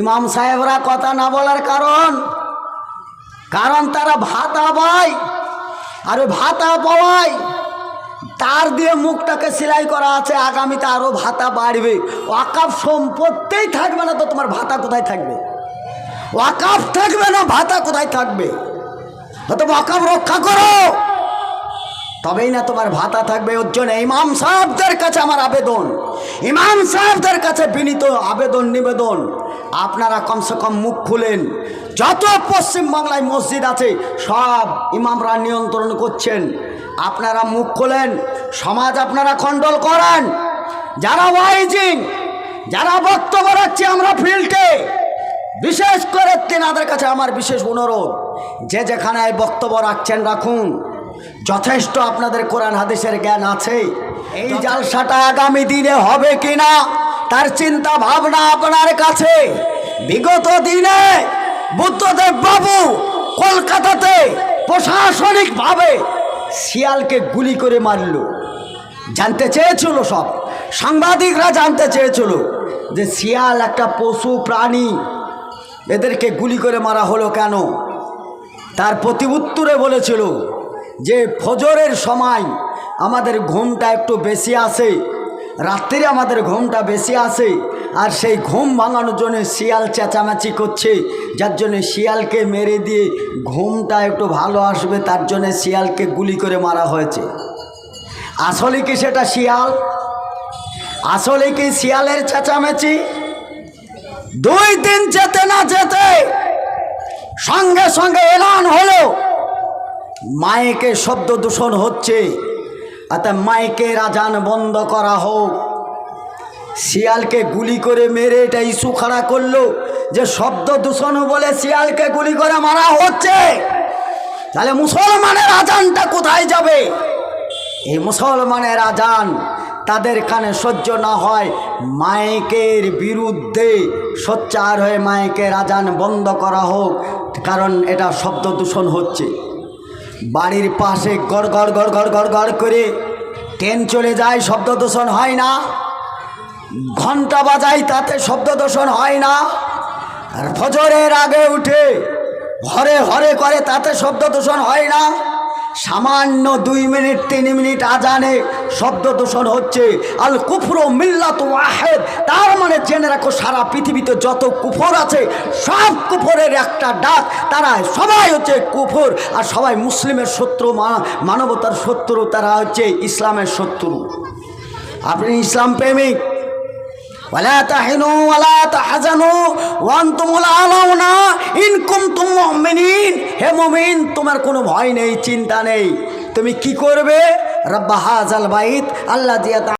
ইমাম সাহেবরা কথা না বলার কারণ কারণ তারা ভাতা পায়। আর ওই ভাতা পাওয়ায় তার দিয়ে মুখটাকে সেলাই করা আছে, আগামীতে আরও ভাতা বাড়বে। ওয়াকাফ সম্পত্তিই থাকবে না তো তোমার ভাতা কোথায় থাকবে? ওয়াকাফ থাকবে না, ভাতা কোথায় থাকবে? তো ওয়াকাফ রক্ষা করো। তবেই না তোমার ভাতা থাকবে ওর জন্য। ইমাম সাহেবদের কাছে আমার আবেদন। ইমাম সাহেবদের কাছে বিনীত আবেদন, নিবেদন। আপনারা কমসে কম মুখ খুলেন। যত পশ্চিম বাংলায় মসজিদ আছে, সব ইমামরা নিয়ন্ত্রণ করছেন। আপনারা মুখ খোলেন, সমাজ আপনারা খণ্ডল করেন। যারা ওয়াইজিং, যারা বক্তব্য রাখছে আমরা ফিল্ডে বিশেষ করে তেনাদের কাছে আমার বিশেষ অনুরোধ, যে যেখানে বক্তব্য রাখছেন রাখুন। যথেষ্ট আপনাদের কোরআন হাদিসের জ্ঞান আছে। এই জালসাটা আগামী দিনে হবে কিনা তার চিন্তা ভাবনা আপনার কাছে। বিগত দিনে বুদ্ধদেব বাবু কলকাতাতে প্রশাসনিকভাবে শিয়ালকে গুলি করে মারল। জানতে চেয়েছিল সব। সাংবাদিকরা জানতে চেয়েছিল যে শিয়াল একটা পশু প্রাণী। এদেরকে গুলি করে মারা হলো কেন? তার প্রতি উত্তরে বলেছিল যে ফজরের সময় আমাদের ঘুমটা একটু বেশি আসে রাত্রে আমাদের ঘুমটা বেশি আসে, আর সেই ঘুম ভাঙানোর জন্য শিয়াল চেঁচামেচি করছে, যার জন্য শিয়ালকে মেরে দিয়ে ঘুমটা একটু ভালো আসবে, তার জন্য শিয়ালকে গুলি করে মারা হয়েছে। আসলে কি সেটা শিয়াল? আসলে কি শিয়ালের চেঁচামেচি? দুই দিন যেতে না যেতে সঙ্গে সঙ্গে এলান হলো। মাইকে শব্দ দূষণ হচ্ছে। অর্থাৎ মাইকের আজান বন্ধ করা হোক। শিয়ালকে গুলি করে মেরে এটা ইস্যু খাড়া করল। যে শব্দ দূষণ বলে শিয়ালকে গুলি করে মারা হচ্ছে। তাহলে মুসলমানের আজানটা কোথায় যাবে? এই মুসলমানের আজান তাদের কানে সহ্য না হয়। মাইকের বিরুদ্ধে সোচ্চার হয়ে মাইকের আজান বন্ধ করা হোক। কারণ এটা শব্দ দূষণ হচ্ছে। বাড়ির পাশে গড় গড় গড় গড় গড় গড় করে ট্রেন চলে যায়, শব্দ দূষণ হয় না। ঘণ্টা বাজায় তাতে শব্দ দূষণ হয় না। আর ফজরের আগে উঠে হরে হরে করে তাতে শব্দ দূষণ হয় না। সামান্য দুই মিনিট, তিন মিনিট আজানে শব্দ দূষণ হচ্ছে। আল মিল্লা মিল্লাত ওয়াহেদ। তার মানে জেনে রাখো, সারা পৃথিবীতে যত কুফর আছে, সব কুফরের একটা ডাক। তারা সবাই হচ্ছে কুফর। আর সবাই মুসলিমের শত্রু মানবতার শত্রু, তারা হচ্ছে ইসলামের শত্রু। আপনি ইসলাম প্রেমিক? OLA তাহিনু OLA তাহাজানু। হে মমিন, তোমার কোনো ভয় নেই, চিন্তা নেই। তুমি কি করবে? রব্বা হাজাল বাইত, আল্লাহ দিয়া